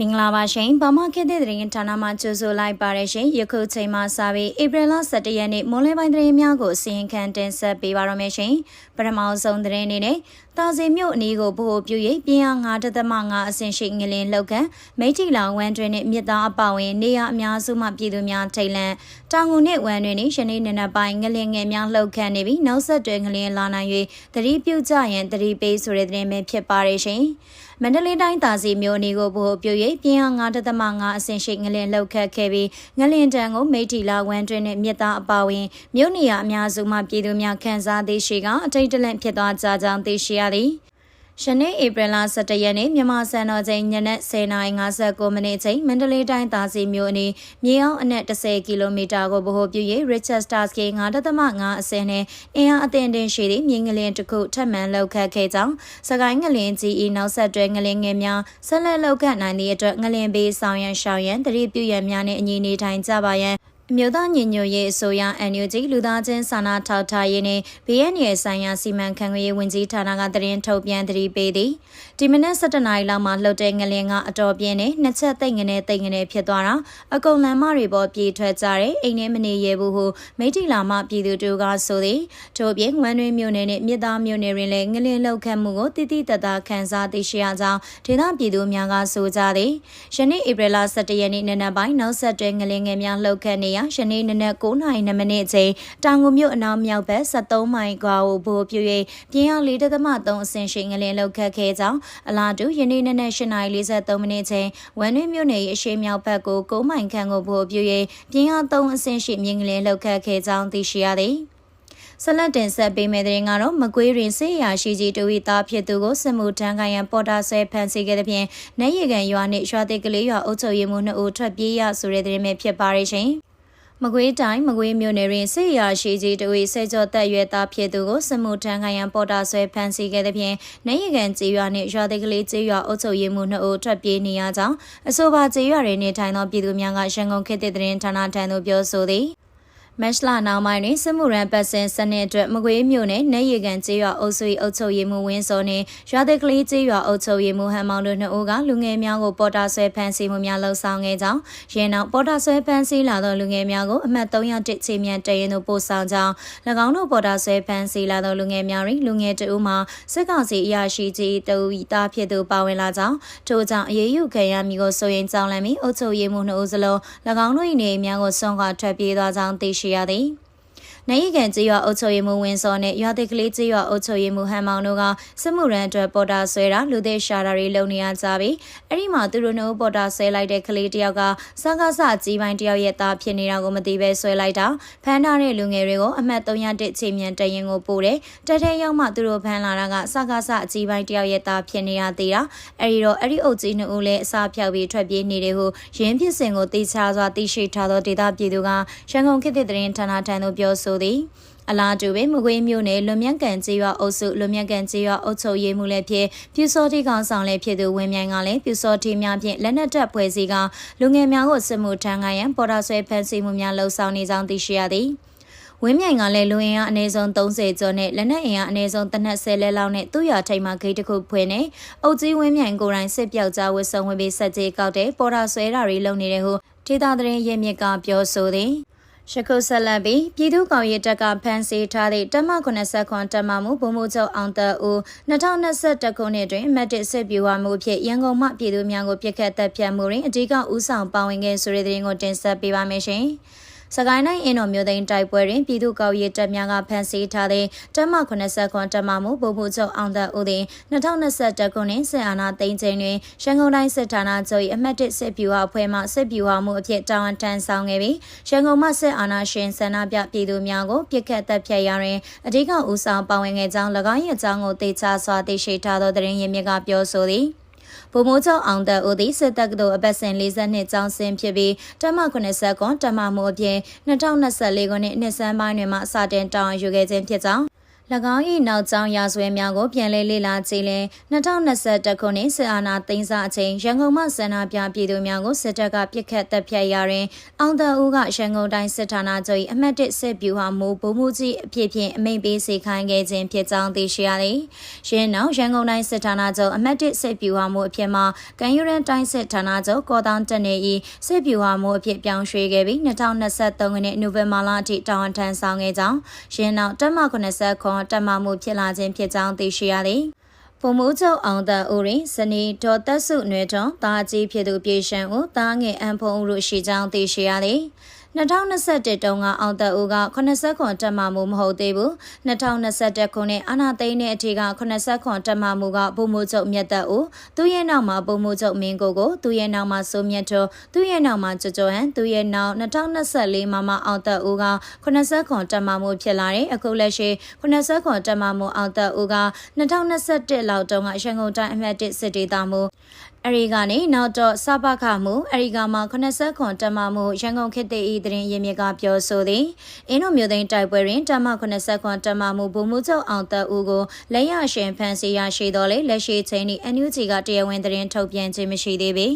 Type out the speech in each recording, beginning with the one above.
မင်္ဂလာပါရှင်ဗမာခေတ်သစ်သတင်းဌာနမှကြိုဆိုလိုက်ပါရရှင်ယခုချိန်မှစပြီးဧပြီလ17ရက်နေ့မွန်လယ်ပိုင်းသတင်းများကိုစီရင်ခံတင်ဆက်ပေးပါရမရှင်ပထမဆုံးသတင်းအနေနဲ့တာစီမြို့အနီးကိုဗဟိုပြု၍ပြင်းအား9.5အဆင့်ရှိငလင်လောက်ကန်မိထီလောင်ဝမ်တွင်နှင့်မြစ်သားအပဝင်နေရအများစုမှပြည်သူများထိတ်လန့်တောင်ငူနှင့်ဝမ်တွင်နှင့်ယနေ့နေ့နက်ပိုင်းငလင်ငယ်များလှုပ်ခန့်နေပြီးနောက်ဆက်တွဲငလင်လာနိုင်၍သတိပြုကြရန်သတိပေးဆိုတဲ့သတင်းပဲဖြစ်ပါရရှင်မန္တလေးတိုင်းတာစီမြို့အနီးကိုဗဟိုပြု၍ပြင်းအား9.5အဆင့်ရှိငလင်လှုပ်ခတ်ခဲ့ပြီးငလင်တံကိုမိထီလာဝမ်တွင်နှင့်မြစ်သားအပဝင်မြို့နေရအများစုမှပြည်သူများခန်းစားသိရှိကအထိတ်တလန့်ဖြစ်သွားကြကြောင်းသိရှိရသည် ယနေ့ဧပြီလ17ရက်နေ့မြန်မာစံတော်ချိန်ညနေ10:59မိနစ်ချိန်မန္တလေးတိုင်းသာစီမြို့အနီးမြေအောင်အနက်10ကီလိုမီတာကိုဗဟိုပြု၍ Richard Starsky 9.5အစင်းနဲ့အင်အားအသင့်တင်ရှိသည့်မြေငလင်တစ်ခုထပ်မံလောက်ခတ်ခဲ့ကြောင်းစကိုင်းငလင်ကြီးဤနောက်ဆက်တွဲငလင်ငယ်များဆက်လက်လောက်ခတ်နိုင်သည့်အတွက်ငလင်ဘေးဆောင်ရန်ရှောင်ရန်တတိပြုရန်များနှင့်အညီနေထိုင်ကြပါရန် အမျိုးသားညီညွတ်ရေးအစိုးရ NUG လူသားချင်းစာနာထောက်ထားရေးနဲ့ BNY ဆိုင်ရာစီမံခန့်ခွဲရေးဝန်ကြီးဌာနကသတင်းထုတ်ပြန်သတိပေးသည်ဒီမနက်7:00နာရီလောက်မှာလှုပ်တဲ့ငလင်ကအတော်ပြင်းနဲ့နှစ်ချက်သိမ့်ငနေသိမ့်ငနေဖြစ်သွားတာအကုန်လမ်းမတွေပေါ်ပြေးထွက်ကြတဲ့အိမ်ထဲမနေရဘူးဟုမိထီလာမပြည်သူတို့ကဆိုသည်ထို့ပြင်ဝမ်းတွင်းမြို့နယ်နဲ့မြစ်သားမြို့နယ်တွင်လည်းငလင်လှုပ်ခတ်မှုကိုတိတိတတ်တာခန်းစားသိရှိရကြောင်းဒေသပြည်သူများကဆိုကြသည်ယနေ့ဧပြီလ17ရက်နေ့နနက်ပိုင်းနောက်ဆက်တွဲငလင်ငယ်များလှုပ်ခတ်နေရာယနေ့နနက်9:02မိနစ်ချိန်တောင်ငူမြို့အနောက်မြောက်ဘက်73မိုင်ကွာကိုဘိုးပြ၍ပြင်းအား4.3အဆင့်ရှိငလင်လှုပ်ခတ်ခဲ့ကြောင်းအလားတူယနေ့နနက်8:43မိနစ်ချိန်ဝမ်တွင်းမြို့နယ်၏အရှိမြောက်ဘက်ကို9မိုင်ခန့်ကိုဘိုးပြ၍ပြင်းအား3အဆင့်ရှိမြင်းငလင်လှုပ်ခတ်ခဲ့ကြောင်းသိရှိရသည်ဆက်လက်တင်ဆက်ပေးမယ့်တဲ့ရင်ကတော့မကွေးရင်စေရရှိကြီးတူဝီသားဖြစ်သူကိုစစ်မှုထမ်းခိုင်ရန်ပေါ်တာဆွဲဖမ်းဆီးခဲ့တဲ့ဖြင့်နေရီကန်ရွာနှင့်ရွာတိတ်ကလေးရွာအုပ်ချုပ်ရေးမှူးနှစ်ဦးထွက်ပြေးရဆိုတဲ့တဲ့ရင်ပဲဖြစ်ပါရရှင်။ မကွေးတိုင်းမကွေးမြို့နယ်တွင်စစ်ရာရှိကြီးတို့၏စေကျော်တက်ရွယ်သားဖြစ်သူကိုစမှုထမ်းခိုင်ရန်ပေါ်တာဆွဲဖမ်းဆီးခဲ့တဲ့ဖြင့်နေရကန်ကြေးရွာနှင့်ရွာသိကလေးကြေးရွာအုပ်ချုပ်ရေးမှူးနှစ်ဦးထွက်ပြေးနေရကြောင်းအဆိုပါကြေးရွာတွင်နေထိုင်သောပြည်သူများကရန်ကုန်ခေတ်သစ်သတင်းဌာနထံသို့ပြောဆိုသည် မက်ရှလာနောက်ပိုင်းတွင်စစ်မှုရန်ပတ်စင်စနစ်အတွက်မကွေးမြို့နယ်နေရီကန်ကျေးရွာအုပ်စု၏အုပ်ချုပ်ရေးမှူးဝင်းစောနှင့်ရွာသက်ကလေးကျေးရွာအုပ်ချုပ်ရေးမှူးဟန်မောင်တို့နှစ်ဦးကလူငယ်များကိုပေါ်တာဆွဲဖမ်းဆီးမှုများလှုပ်ဆောင်ခဲ့ကြောင်းရင်းနောက်ပေါ်တာဆွဲဖမ်းဆီးလာသောလူငယ်များကိုအမှတ်301ချေမြန်တရင်တို့ပို့ဆောင်ကြောင်း၎င်းတို့ပေါ်တာဆွဲဖမ်းဆီးလာသောလူငယ်များတွင်လူငယ်တဦးမှာစစ်ကောင်စီအရာရှိကြီးတဦးဤသားဖြစ်သူပါဝင်လာကြောင်းထို့ကြောင့်အရေးယူခံရမည်ကိုဆိုရင်ကြောင်းလန့်ပြီးအုပ်ချုပ်ရေးမှူးနှစ်ဦးစလုံး၎င်းတို့၏နေများကိုဆွန့်ခွာထွက်ပြေးသွားကြောင်းသိရှိရသည် နိုင်ကန်ကျေးရွာအုပ်ချုပ်ရေးမှူးဝင်းစောနဲ့ရွာတိတ်ကလေးကျေးရွာအုပ်ချုပ်ရေးမှူးဟန်မောင်တို့ကစစ်မှုရန်အတွက်ပေါ်တာဆွဲတာလူသေးရှာတာတွေလုပ်နေရကြပြီအဲ့ဒီမှာသူတို့နှုတ်ပေါ်တာဆွဲလိုက်တဲ့ကလေးတယောက်ကစကားစကြီးပိုင်းတယောက်ရဲ့သားဖြစ်နေတာကိုမသိပဲဆွဲလိုက်တာဖမ်းထားတဲ့လူငယ်တွေကိုအမှတ်301ချိန်မြန်တရင်ကိုပို့တယ်တက်ထဲရောက်မှသူတို့ဖမ်းလာတာကစကားစအကြီးပိုင်းတယောက်ရဲ့သားဖြစ်နေရသေးတာအဲ့ဒီတော့အဲ့ဒီအုပ်ကြီးနှစ်ဦးလည်းအစာဖြောက်ပြီးထွက်ပြေးနေတယ်ဟုရင်းဖြစ်စဉ်ကိုသိချစွာသိရှိထားသောဒေသပြည်သူကရန်ကုန်ခေတ်သစ်သတင်းဌာနထံသို့ပြောဆိုသည်အလားတူပဲမကွေးမြို့နယ်လွန်မြတ်ကန်ကျေးရွာအုပ်စုလွန်မြတ်ကန်ကျေးရွာအုပ်ချုပ်ရေးမှူးလည်းဖြစ်ပြူစောတိကောင်ဆောင်လည်းဖြစ်သူဝင်းမြိုင်ကလည်းပြူစောတိများဖြင့်လက်နက်တပ်ဖွဲ့စည်းကလူငယ်များကိုစစ်မှုထမ်းခိုင်းရန်ပေါ်တာဆွဲဖမ်းဆီးမှုများလှုံ့ဆော်နေကြောင်းသိရှိရသည်ဝင်းမြိုင်ကလည်းလူအင်အားအနည်းဆုံး30ကျော်နဲ့လက်နက်အင်အားအနည်းဆုံးတစ်နက်10လဲလောက်နဲ့သူ့ရထိတ်မှဂိတ်တစ်ခုဖွင့်နေအုတ်ကြီးဝင်းမြိုင်ကိုယ်တိုင်စစ်ပြောက်ကြဝစ်ဆုံဝင်ပြီးဆက်ကြေးကောက်တဲ့ပေါ်တာဆွဲတာတွေလုပ်နေတဲ့ဟုဒေတာသတင်းရဲ့မြစ်ကပြောဆိုသည် ရှခုဆက်လက်ပြီးပြည်သူ့ကောင်ရေးတပ်ကဖမ်းဆီးထားသည့်တမ80ခွန်တမမှုဗိုလ်မှူးချုပ်အောင်တဦး2021ခုနှစ်တွင်မက်တစ်စစ်ပြူဝမှုဖြင့်ရန်ကုန်မှပြည်သူများကိုပြစ်ခတ်တပ်ဖြတ်မှုတွင်အဓိကဦးဆောင်ပါဝင်ခဲ့ဆိုတဲ့သတင်းကိုတင်ဆက်ပေးပါမယ်ရှင်။ စကိုင်းတိုင်းအင်းတော်မြို့သိမ်းတိုက်ပွဲတွင်ပြည်သူ့ကောက်ရေးတပ်များကဖမ်းဆီးထားတဲ့တမ80ခွန်တမမှုဗိုလ်မှူးချုပ်အောင်သက်ဦးသည်2021ခုနှစ်စစ်အာဏာသိမ်းချိန်တွင်ရန်ကုန်တိုင်းစစ်ဌာနချုပ်၏အမှတ်1စစ်ဗျူဟာအဖွဲ့မှစစ်ဗျူဟာမှုအဖြစ်တာဝန်ထမ်းဆောင်ခဲ့ပြီးရန်ကုန်မှစစ်အာဏာရှင်ဆန္ဒပြပြည်သူများကိုပြစ်ခတ်တပ်ဖြတ်ရာတွင်အဓိကဦးဆောင်ပါဝင်ခဲ့ကြောင်း၎င်း၏အကြောင်းကိုသိချစွာသိရှိထားသောသတင်းရင်းမြစ်ကပြောဆိုသည်။ ဗိုလ်မှူးချုပ်အောင်သက်ဦးသည်စစ်တပ်ကသို့အပတ်စဉ်42ကျောင်းဆင်းဖြစ်ပြီးတမ80ကွန်တမမှုအပြင်2024ခုနှစ်နှစ်ဆန်းပိုင်းတွင်မှစတင်တောင်းယူခဲ့ခြင်းဖြစ်ကြောင်း၎ င်း၏နောက်ကျောင်းရာဇဝဲများကိုပြန်လည်လေ့လာကြည့်လင်2021ခုနှစ်စစ်အာဏာသိမ်းစအချိန်ရန်ကုန်မှဆန္ဒပြပြည်သူများကိုစစ်တပ်ကပြစ်ခတ်တပ်ဖြတ်ရာတွင်အောင်တဦးကရန်ကုန်တိုင်းစစ်ဌာနချုပ်၏အမှတ်၁စစ်ဗျူဟာမူဗိုလ်မှူးကြီးအဖြစ်ဖြင့်အမိန့်ပေးစေခိုင်းခဲ့ခြင်းဖြစ်ကြောင်းသိရှိရသည်။ရင်းနောက်ရန်ကုန်တိုင်းစစ်ဌာနချုပ်အမှတ်၁စစ်ဗျူဟာမူအဖြစ်မှကန်ယူရန်တိုင်းစစ်ဌာနချုပ်ကောတောင်တက်နေ၏စစ်ဗျူဟာမူအဖြစ်ပြောင်းရွှေ့ခဲ့ပြီး2023ခုနှစ်နိုဝင်ဘာလအထိတာဝန်ထမ်းဆောင်ခဲ့ကြောင်းရင်းနောက်တက်မ80ခွန်တက်မမှုဖြစ်လာခြင်းဖြစ်ကြောင်းသိရှိရသည်ပုံမှုချုပ်အောင်တဦးရင်ဇနီးဒေါ်သက်စုနွယ်တော်တာကြီးဖြစ်သူပြေရှန်ဦးတားငယ်အန်ဖုံဦးတို့ရှိကြောင်းသိရှိရသည် 2021တုန်းကအောင်သက်ဦးက80ခွန်တက်မှမှုမဟုတ်သေးဘူး2021ခုနှစ်အာနာသိန်းနဲ့အထိက80ခွန်တက်မှမှုကဘုံမှုချုပ်မြတ်သက်ဦးသူရဲ့နောက်မှာဘုံမှုချုပ်မင်းကိုကိုသူရဲ့နောက်မှာစိုးမြတ်တော်သူရဲ့နောက်မှာကြကြဟန်သူရဲ့နောက်2024မှာမှအောင်သက်ဦးက80ခွန်တက်မှမှုဖြစ်လာတယ်အခုလက်ရှိ80ခွန်တက်မှမှုအောင်သက်ဦးက2021လောက်တုန်းကရန်ကုန်တိုင်းအမှတ်1စစ်ဒေသမှုအရီကနေနောက်တော့စပခမှုအရီကမှာ80ခွန်တမမှုရန်ကုန်ခေတ်တည်ဤသတင်းရင်းမြစ်ကပြောဆိုသည်အင်းတို့မျိုးသိန်းတိုက်ပွဲတွင်တမ80ခွန်တမမှုဘုံမှုချုပ်အောင်သက်ဦးကိုလက်ရရှင်ဖန်စီရရှိတော်လေလက်ရှိချင်းဤအန်ယူဂျီကတရားဝင်သတင်းထုတ်ပြန်ခြင်းမရှိသေးပေ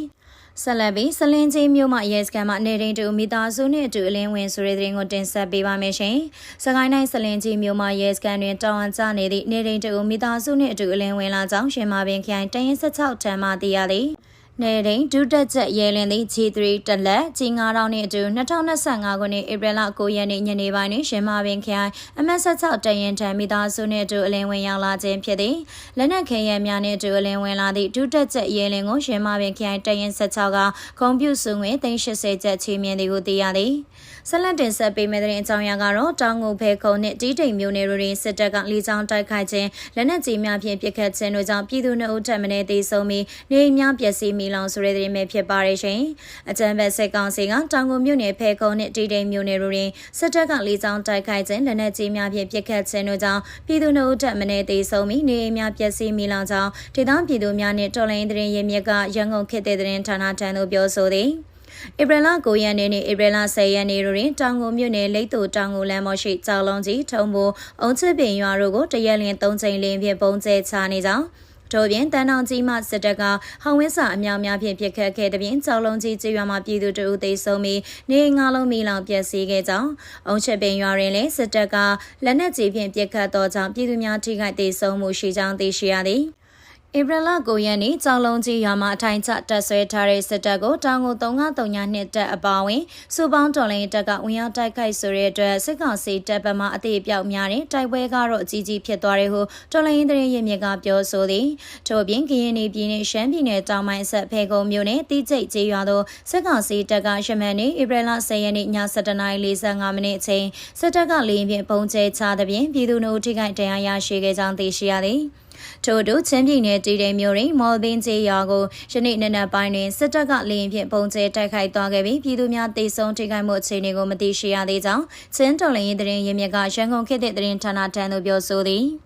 ဆက်လက်ပြီးစလင်းချင်းမြို့မှာရဲစခန်းမှာနေရင်တူမိသားစုနဲ့အတူအလင်းဝင်ဆိုတဲ့သတင်းကိုတင်ဆက်ပေးပါမယ်ရှင်။စကိုင်းတိုင်းစလင်းချင်းမြို့မှာရဲစခန်းတွင်တောင်အကျနေသည့်နေရင်တူမိသားစုနဲ့အတူအလင်းဝင်လာကြောင်းရှင်မာပင်ခရိုင်တရင်16ထံမှသိရသည်။ နေရင်ဒုတက်ချက်ရဲလင်းသည့် G3 တက်လက်ကြီး9000နှင့်အတူ2025ခုနှစ်ဧပြီလ9ရက်နေ့ညနေပိုင်းတွင်ရှင်မာပင်ခရိုင်အမတ်16တရင်ထံမိသားစုနှင့်အတူအလင်းဝင်ရောက်လာခြင်းဖြစ်သည်လက်နက်ခဲယမ်းများနှင့်အတူအလင်းဝင်လာသည့်ဒုတက်ချက်ရဲလင်းကိုရှင်မာပင်ခရိုင်တရင်16ကဂုံပြူစုငွေ380ကျပ်ချီးမြှင့်သည်ကိုသိရသည်ဆက်လက်တင်ဆက်ပေးမယ့်တဲ့အကြောင်းအရာကတော့တောင်ငူဖဲခုံနှင့်တီးတိမ်မျိုးနယ်တွင်စစ်တပ်ကလေကြောင်းတိုက်ခိုက်ခြင်းလက်နက်ကြီးများဖြင့်ပစ်ခတ်ခြင်းတို့ကြောင့်ပြည်သူနှုတ်ထက်မင်းသေးဆုံးပြီးနေအိမ်များပျက်စီးမိလောင်ဆိုတဲ့သတင်းပဲဖြစ်ပါတယ်ရှင်။အကြံဖက်စစ်ကောင်စီကတောင်ငူမြို့နယ်ဖဲခုံနှင့်တီးတိမ်မျိုးနယ်တွင်စစ်တပ်ကလေကြောင်းတိုက်ခိုက်ခြင်းလက်နက်ကြီးများဖြင့်ပစ်ခတ်ခြင်းတို့ကြောင့်ပြည်သူနှုတ်ထက်မင်းသေးဆုံးပြီးနေအိမ်များပျက်စီးမိလောင်ကြောင်းဒေသပြည်သူများနှင့်တော်လိုင်းသတင်းရင်းမြစ်ကရန်ကုန်ခေတ်တဲ့သတင်းဌာနထံသို့ပြောဆိုသည်။ဧပြီလ9ရက်နေ့နဲ့ဧပြီလ10ရက်နေ့တို့တွင်တောင်ငူမြို့နယ်လိတ်တူတောင်ငူလမ်းမရှိကြောက်လုံးကြီးထုံမိုးအုံချစ်ပင်ရွာတို့ကိုတရက်လျင်3ချိန်လင်းဖြင့်ပုံကျဲချနေကြောင်း တို့ပြင်တန်းတောင်ကြီးမှစစ်တပ်ကဟောင်ဝင်းစာအများများဖြင့်ပြစ်ခတ်ခဲ့တဲ့ပြင်ကြောက်လုံးကြီးကျေးရွာမှာပြည်သူတို့သိဆုံးပြီးနေငါလုံးမီလောင်ပျက်စီးခဲ့ကြောင်းအုံချက်ပင်ရွာတွင်လည်းစစ်တပ်ကလက်နက်ကြီးဖြင့်ပြစ်ခတ်သောကြောင့်ပြည်သူများထိခိုက်ဒေဆုံးမှုရှိကြောင်းသိရှိရသည် ဧပြီလ9ရက်နေ့ကြောင်လုံးကြီးရွာမှာအထိုင်ချတပ်ဆွဲထားတဲ့စစ်တပ်ကိုတောင်ကို3939နှစ်တပ်အပါဝင်စူပေါင်းတော်လိုင်းတပ်ကဝင်ရောက်တိုက်ခိုက်ဆိုတဲ့အတွက်စစ်ကောင်စီတပ်ဗမာအသေးပြောက်များတဲ့တိုက်ပွဲကတော့အကြီးကြီးဖြစ်သွားတယ်ဟုတော်လိုင်းသတင်းရင်းမြစ်ကပြောဆိုသည်ထို့ပြင်ကရင်ပြည်နယ်ရှမ်းပြည်နယ်တောင်ပိုင်းဆက်ဖေကုံမြို့နယ်တိကျိတ်ကျေးရွာသို့စစ်ကောင်စီတပ်ကရှမန်နေ့ဧပြီလ10ရက်နေ့ည7:45မိနစ်အချိန်စစ်တပ်ကလေရင်ဖြင့်ပုံကျဲချတဲ့ပြင်ပြည်သူတို့ထိခိုက်ဒဏ်ရာရရှိခဲ့ကြောင်းသိရှိရသည် ထို့တူချင်းပြည်နယ်တည်တယ်မျိုးတွင်မော်ဘင်းကျေးရွာကိုယနေ့နနက်ပိုင်းတွင်စစ်တပ်ကလေရင်ဖြင့်ပုံကျဲတိုက်ခိုက်သွားခဲ့ပြီးပြည်သူများတေဆုံးထိခိုက်မှုအခြေအနေကိုမသိရှိရသေးကြောင်းချင်းတော်လင်းရေးသတင်းရင်းမြစ်ကရန်ကုန်ခေတ်သစ်သတင်းဌာနထံသို့ပြောဆိုသည်။